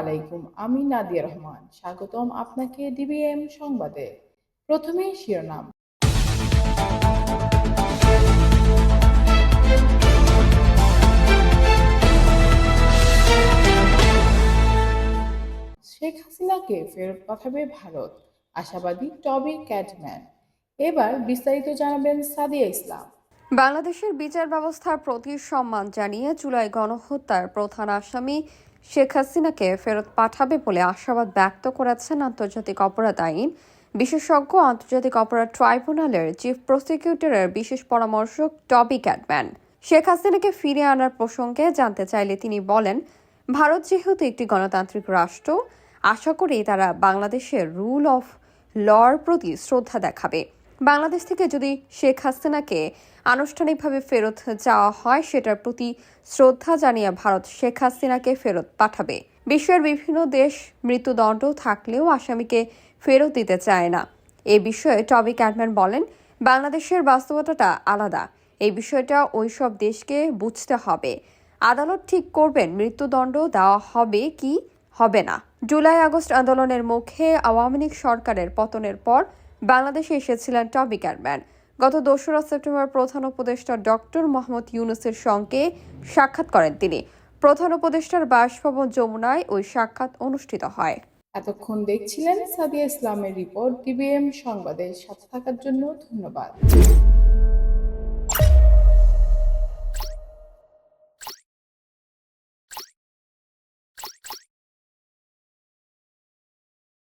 আলাইকুম, আমি নাদিয়া রহমান। স্বাগতম আপনাকে ডিবিএম সংবাদে। প্রথমেই শিরোনাম। শেখ হাসিনাকে ফেরত পাঠাবে ভারত। আশাবাদী টবি ক্যাটম্যান। এবার বিস্তারিত জানাবেন সাদিয়া ইসলাম। বাংলাদেশের বিচার ব্যবস্থার প্রতি সম্মান জানিয়ে জুলাই গণহত্যার প্রধান আসামি শেখ হাসিনাকে ফেরত পাঠাবে বলে আশাবাদ ব্যক্ত করেছেন আন্তর্জাতিক অপরাধ আইন বিশেষজ্ঞ আন্তর্জাতিক অপরাধ ট্রাইব্যুনালের চিফ প্রসিকিউটরের বিশেষ পরামর্শক টবি ক্যাটম্যান। শেখ হাসিনাকে ফিরে আনার প্রসঙ্গে জানতে চাইলে তিনি বলেন, ভারত যেহেতু একটি গণতান্ত্রিক রাষ্ট্র, আশা করি তারা বাংলাদেশের রুল অফ লর প্রতি শ্রদ্ধা দেখাবে। বাংলাদেশ থেকে যদি শেখ হাসিনাকে আনুষ্ঠানিকভাবে ফেরত যাওয়া হয়, সেটার প্রতি শ্রদ্ধা জানিয়ে ভারত শেখ হাসিনাকে ফেরত পাঠাবে। বিশ্বের বিভিন্ন দেশ মৃত্যুদণ্ড থাকলেও আসামিকে ফেরত দিতে চায় না। এ বিষয়ে টবি ক্যাটম্যান বলেন, বাংলাদেশের বাস্তবতাটা আলাদা। এই বিষয়টা ওইসব দেশকে বুঝতে হবে। আদালত ঠিক করবেন, মৃত্যুদণ্ড দেওয়া হবে কি হবে না। জুলাই আগস্ট আন্দোলনের মুখে আওয়ামী লীগ সরকারের পতনের পর বাংলাদেশে এসেছিলেন টবি ক্যারম্যান গত দোসরা সেপ্টেম্বর প্রধান উপদেষ্টা ডক্টর মোহাম্মদ ইউনুসের সঙ্গে সাক্ষাৎ করেন তিনি। প্রধান উপদেষ্টার বাসভবন যমুনায় ওই সাক্ষাৎ অনুষ্ঠিত হয়। এতক্ষণ দেখছিলেন সাদিয়া ইসলামের রিপোর্ট ডিবিএম সংবাদের সাথে থাকার জন্য ধন্যবাদ।